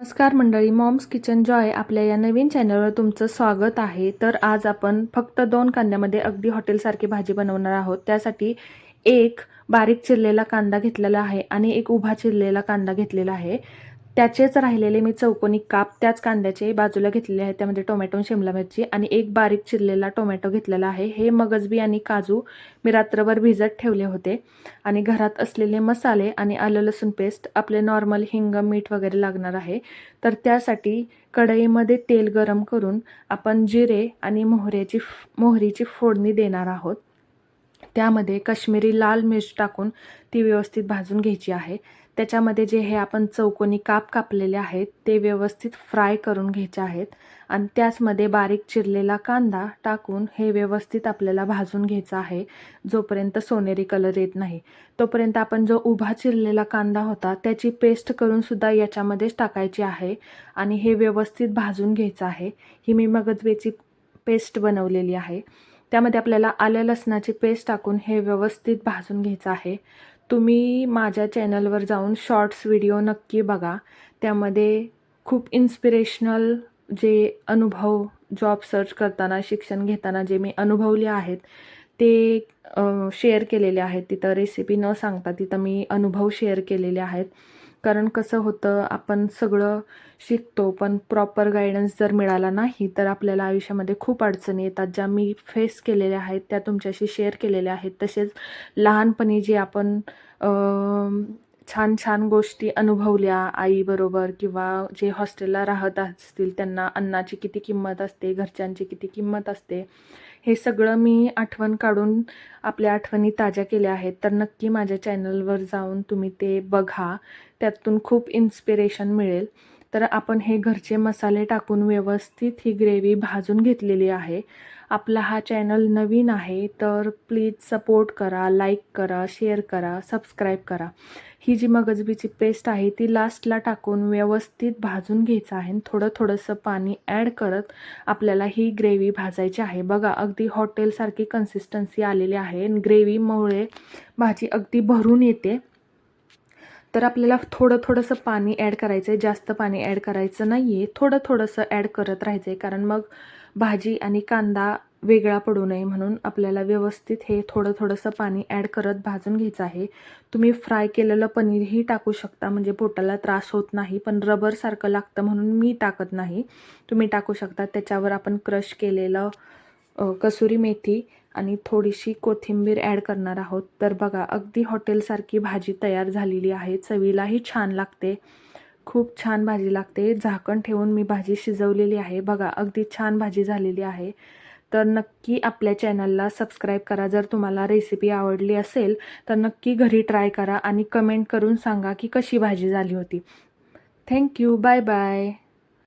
नमस्कार मंडळी moms kitchen Joy आपल्या या नवीन चॅनलवर तुमचं स्वागत आहे. तर आज आपण फक्त दोन कांद्यामध्ये अगदी हॉटेलसारखी भाजी बनवणार आहोत. त्यासाठी एक बारीक चिरलेला कांदा घेतलेला आहे आणि एक उभा चिरलेला कांदा घेतलेला आहे. त्याचेच राहिलेले मी चौकोनी काप त्याच कांद्याचे बाजूला घेतलेले आहेत. त्यामध्ये टोमॅटो शिमला मिरची आणि एक बारीक चिरलेला टोमॅटो घेतलेला आहे. हे मगजबी आणि काजू मी रात्रभर भिजत ठेवले होते. आणि घरात असलेले मसाले आणि आलं लसूण पेस्ट आपले नॉर्मल हिंग मीठ वगैरे लागणार आहे. तर त्यासाठी कढईमध्ये तेल गरम करून आपण जिरे आणि मोहऱ्याची मोहरीची फोडणी देणार आहोत. त्यामध्ये काश्मीरी लाल मिर्च टाकून ती व्यवस्थित भाजून घ्यायची आहे. त्याच्यामध्ये जे हे आपण चौकोनी काप कापलेले आहेत ते व्यवस्थित फ्राय करून घ्यायचे आहेत. आणि त्याचमध्ये बारीक चिरलेला कांदा टाकून हे व्यवस्थित आपल्याला भाजून घ्यायचं आहे जोपर्यंत सोनेरी कलर येत नाही. तोपर्यंत आपण जो उभा चिरलेला कांदा होता त्याची पेस्ट करून सुद्धा याच्यामध्येच टाकायची आहे आणि हे व्यवस्थित भाजून घ्यायचं आहे. ही मी मगजवेची पेस्ट बनवलेली आहे. त्यामध्ये आपल्याला आल्या लसणाची पेस्ट टाकून हे व्यवस्थित भाजून घ्यायचं आहे. तुम्ही माझ्या चॅनलवर जाऊन शॉर्ट्स व्हिडिओ नक्की बघा. त्यामध्ये खूप इन्स्पिरेशनल जे अनुभव जॉब सर्च करताना शिक्षण घेताना जे मी अनुभवले आहेत ते शेअर केलेले आहेत. तिथं रेसिपी न सांगता तिथं मी अनुभव शेअर केलेले आहेत. कारण कसं होतं आपण सगळं शिकतो पण प्रॉपर गायडन्स जर मिळाला नाही तर आपल्याला आयुष्यामध्ये खूप अडचणी येतात. ज्या मी फेस केलेल्या आहेत त्या तुमच्याशी शेअर केलेल्या आहेत. तसेच लहानपणी जे आपण छान छान गोष्टी अनुभवल्या आईबरोबर किंवा जे हॉस्टेलला राहत असतील त्यांना अन्नाची किती किंमत असते घरच्यांची किती किंमत असते हे सगळं मी आठवण काढून आपल्या आठवणी ताज्या केल्या आहेत. तर नक्की माझ्या चॅनलवर जाऊन तुम्ही ते बघा. त्यातून खूप इन्स्पिरेशन मिळेल. तर आपण हे घरचे मसाले टाकून व्यवस्थित ही ग्रेव्ही भाजून घेतलेली आहे. आपला हा चॅनल नवीन आहे तर प्लीज सपोर्ट करा लाईक करा शेअर करा सबस्क्राईब करा. ही जी मगजबीची पेस्ट आहे ती लास्टला टाकून व्यवस्थित भाजून घ्यायचं आहे थोडं थोडंसं पाणी ॲड करत आपल्याला ही ग्रेव्ही भाजायची आहे. बघा अगदी हॉटेलसारखी कन्सिस्टन्सी आलेली आहे ग्रेव्हीमुळे भाजी अगदी भरून येते. तर आपल्याला थोडं थोडंसं पाणी ॲड करायचं आहे जास्त पाणी ॲड करायचं नाही आहे थोडं थोडंसं ॲड करत राहायचं आहे कारण मग भाजी आणि कांदा वेगळा पडू नये म्हणून आपल्याला व्यवस्थित हे थोडं थोडंसं पाणी ॲड करत भाजून घ्यायचं आहे. तुम्ही फ्राय केलेलं पनीरही टाकू शकता. म्हणजे पोटाला त्रास होत नाही. पण रबरसारखं लागतं म्हणून मी टाकत नाही. तुम्ही टाकू शकता. त्याच्यावर आपण क्रश केलेलं कसुरी मेथी आणि थोडीशी कोथिंबीर ॲड करणार आहोत. तर बघा अगदी हॉटेलसारखी भाजी तयार झालेली आहे. चवीलाही छान लागते. खूप छान भाजी लागते. झाकण ठेवून मी भाजी शिजवलेली आहे. बघा अगदी छान भाजी झालेली आहे. तर नक्की आपल्या चॅनलला सबस्क्राईब करा. जर तुम्हाला रेसिपी आवडली असेल तर नक्की घरी ट्राय करा आणि कमेंट करून सांगा की कशी भाजी झाली होती. Thank you bye bye